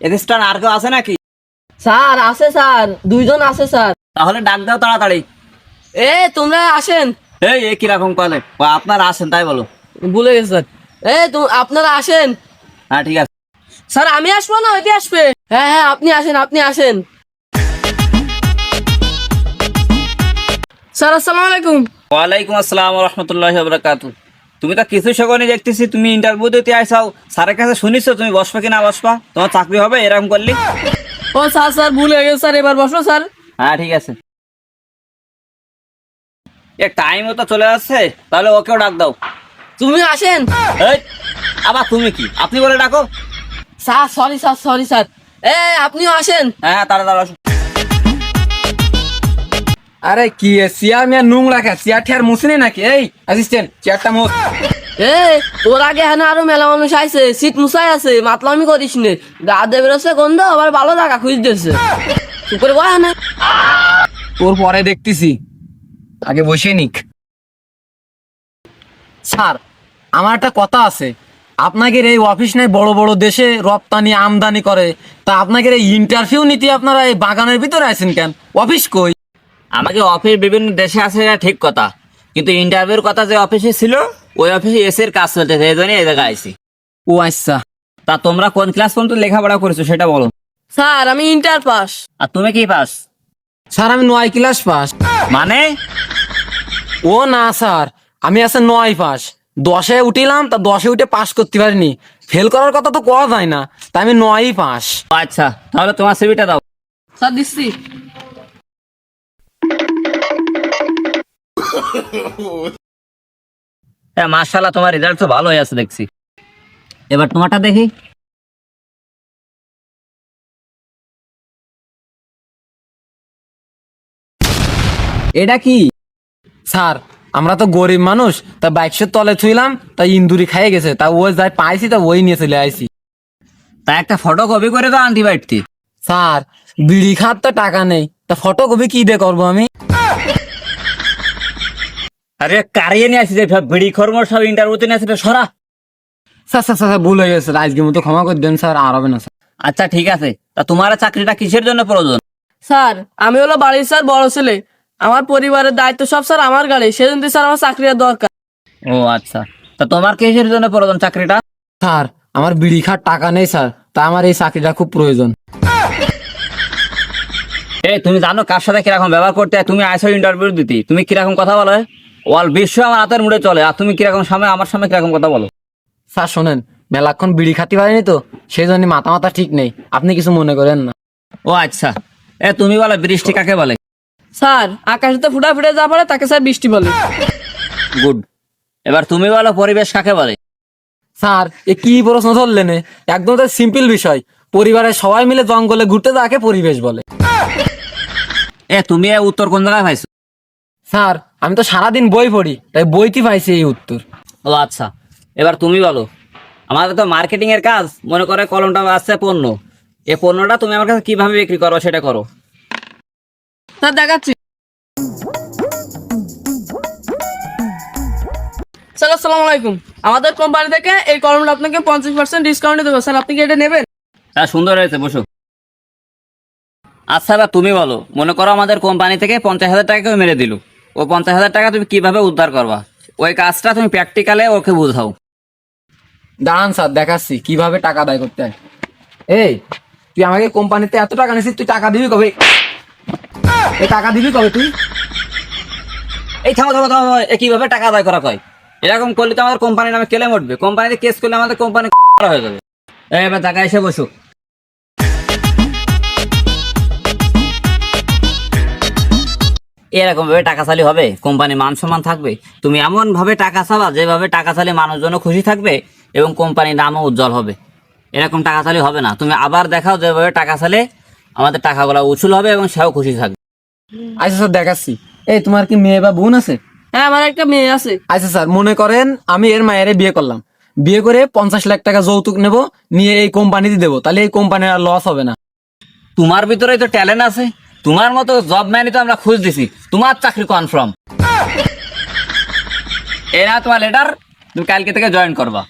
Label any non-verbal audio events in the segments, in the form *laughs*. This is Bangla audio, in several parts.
অ্যাসিস্ট্যান্ট আর কেউ আছে নাকি? স্যার আছে স্যার। দুইজন আছে স্যার। তাহলে ডাক দাও তাড়াতাড়ি। এ তোমরা আসেন। এই এ কীরকম কলে? আপনারা আসেন তাই বলো। ভুলে গেছে স্যার। এ তো- আপনারা আসেন। হ্যাঁ ঠিক আছে। স্যার আমি আসব না ওইটি আসবে? হ্যাঁ হ্যাঁ আপনি আসেন আপনি আসেন। স্যার আসসালামু আলাইকুম। ওয়ালাইকুম আসসালাম রহমতুল্লাহ বরকাত তুমি তো কিছু শোনি দেখতেছি তুমি ইন্টারভিউ দিতে আইসাও। স্যারের কাছে শুনিছো তুমি বসবা কি না বসবা? তোমার চাকরি হবে এরকম করলি? ও স্যার স্যার ভুলে গেছে স্যার এবার বসো স্যার। হ্যাঁ ঠিক আছে। এ টাইমও তো চলে আসছে তাহলে ওকেও ডাক দাও। তুমি আসেন। এই আবার তুমি কি? আপনি বলে ডাকো। Sir sorry sir sorry sir. এ আপনিও আসেন। হ্যাঁ তাড়াতাড়ি আসো। আরে কি এ, চেয়ার মেয়ার নুং রাখা? চেয়ার ঠেয়ার মুসিনি নাকি? এই অ্যাসিস্ট্যান্ট চেয়ারটা মুস এ তোর আগে হ্যাঁ আরও মেলা মানুষ আইছে সিট মুসাই আছে মাতলামি করিস নে। গা দে বেরোছে গন্ধ আবার ভালো জায়গা খুঁজতেছে চুপ করে বয় না তোর পরে দেখতেছি। আগে বসে নিক। স্যার আমার একটা কথা আছে। আপনাদের এই অফিস নাই বড় বড় দেশে রপ্তানি আমদানি করে। তা আপনাদের এই ইন্টারভিউ নিতে আপনারা এই বাগানের ভিতরে আছেন কেন? অফিস কই? আমাকে অফিস বিভিন্ন দেশে আছে এটা ঠিক কথা। কিন্তু ইন্টারভিউর কথা যে অফিসে ছিল ওই অফিসে এসে এর কাজ চলতেছে এই জন্যই এই জায়গায় আইসি ও আচ্ছা। তা তোমরা কোন ক্লাস পর্যন্ত লেখাপড়া করেছ সেটা বলো। স্যার আমি ইন্টার পাস আর তুমি কি পাস স্যার আমি নয় ক্লাস পাস মানে? ও না স্যার আমি আছে নয় পাস দশে উঠিলাম তা দশে উঠে পাস করতে পারিনি। ফেল করার কথা তো কওয়া যায় না তাই আমি নয়ই পাস আচ্ছা তাহলে তোমার সিভিটা দাও। স্যার দিচ্ছি। হ্যাঁ তোমার রেজাল্ট তো আছে দেখছি। এবার তোমারটা দেখি। এটা কি? স্যার আমরা তো গরিব মানুষ তা বাইকশের তলে থুইলাম তা ইন্দুরি খাইয়ে গেছে তা ওই যাই পাইছি তা ওই নিয়ে চলে আইছি। তা একটা ফটো কপি করে তো দাও আন্টিবায়োটিক স্যার বিড়ি খাত তো টাকা নেই তা ফটো কপি কি দিয়ে করব আমি? আরে কারিয়ে নিয়ে আসি যে বিড়ি খরমর সব ইন্টারভিউতে নিয়ে আসি সরা। স্যার স্যার স্যার ভুল হয়ে গেছে আজকের মতো ক্ষমা করে দেন স্যার আর হবে না স্যার। আচ্ছা ঠিক আছে। তা তোমার চাকরিটা কিসের জন্য প্রয়োজন? স্যার আমি হলো বাড়ির স্যার বড় ছেলে। আমার পরিবারের দায়িত্ব সব স্যার আমার গাড়ি। সেজন্য স্যার আমার চাকরির দরকার। ও আচ্ছা। তা তোমার কিসের জন্য প্রয়োজন চাকরিটা? স্যার আমার বিড়ি খাত টাকা নেই স্যার তা আমার এই চাকরিটা খুব প্রয়োজন। এই তুমি জানো কার সাথে কীরকম ব্যবহার করতে তুমি আইসো ইন্টারভিউ দিতে। তুমি কীরকম কথা বলো অল বিশ্ব আমার হাতের মুড়ে চলে। আর তুমি কীরকম সামনে আমার সামনে কীরকম কথা বলো? স্যার শোনেন মেলাক্ষণ বিড়ি খাতে পারেনি তো সেই জন্য মাথা মাথা ঠিক নেই। আপনি কিছু মনে করেন না। ও আচ্ছা। এ তুমি বলো বৃষ্টি কাকে বলে? স্যার আকাশেতে ফুটা ফুটে যা পড়ে তাকে স্যার বৃষ্টি বলে। গুড। এবার তুমি বলো পরিবেশ কাকে বলে? স্যার এ কি প্রশ্ন ধরলেন? একদম তো সিম্পল বিষয়। পরিবারের সবাই মিলে জঙ্গলে ঘুরতে যাকে পরিবেশ বলে। এ তুমি এ উত্তর কোন জায়গায় পাইছো? স্যার আমি তো সারাদিন বই পড়ি তাই বইতে পাইছি এই উত্তর। ও আচ্ছা এবার তুমি বলো আমাদের তো মার্কেটিং এর কাজ মনে করে কলমটা আসছে পণ্য। এ পণ্যটা তুমি আমার কাছে কীভাবে বিক্রি করো সেটা করো। স্যার দেখাচ্ছি। স্যার আসসালামু আলাইকুম। আমাদের কোম্পানি থেকে এই কলমটা আপনাকে পঞ্চাশ পার্সেন্ট ডিসকাউন্টে দেবো। স্যার আপনি কি এটা নেবেন? হ্যাঁ সুন্দর হয়েছে বসো। আচ্ছা এবার তুমি বলো মনে করো আমাদের কোম্পানি থেকে পঞ্চাশ হাজার টাকা কেউ মেরে দিল। ও পঞ্চাশ হাজার টাকা তুমি কীভাবে উদ্ধার করবা? ওই কাজটা তুমি প্র্যাকটিক্যালে ওকে বুঝাও। দাঁড়ান স্যার, দেখাচ্ছি, কীভাবে টাকা আদায় করতে হয়। এই, তুই আমাকে কোম্পানিতে এত টাকা নিছিস, তুই টাকা দিবি কবে? এই টাকা দিবি কবে তুই? এই থামো থামো থামো, এ কীভাবে টাকা আদায় করা হয় এরকম করলে তো আমাদের কোম্পানির নামে কেলে উঠবে। কোম্পানিতে কেস করলে আমাদের কোম্পানি *laughs* হয়ে যাবে। এবার টাকা এসে বসো। এরকম ভাবে টাকা চালি হবে? কোম্পানি মান সম্মান থাকবে? তুমি এমন ভাবে টাকা চাবা যেভাবে টাকা চালি মানুষজন খুশি থাকবে এবং কোম্পানির নামও উজ্জ্বল হবে। এরকম টাকা চালি হবে না। তুমি আবার দেখাও যেভাবে টাকা চালে আমাদের টাকাগুলো উছুল হবে এবং সেও খুশি থাকবে। আচ্ছা স্যার দেখাচ্ছি। এই তোমার কি মেয়ে বা বোন আছে? হ্যাঁ আমার একটা মেয়ে আছে। আচ্ছা স্যার মনে করেন আমি এর মায়ের বিয়ে করলাম। বিয়ে করে পঞ্চাশ লাখ টাকা যৌতুক নেব নিয়ে এই কোম্পানিতে দেবো। তাহলে এই কোম্পানির আর লস হবে না। তোমার ভিতরে তো ট্যালেন্ট আছে। তোমার মতো জব ম্যানই তো আমরা খুঁজ দিছি। তোমার চাকরি কনফার্ম এ না তোমার লেটার তুমি কালকে থেকে জয়েন করবা।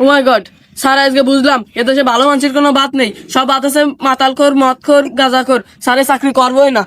ও মাই গড স্যার, আজকে বুঝলাম এদেশে ভালো মানুষের কোনো বাদ নেই। সব বাদ আছে মাতালখোর মদখোর গাঁজাখোর স্যারে চাকরি করবোই না।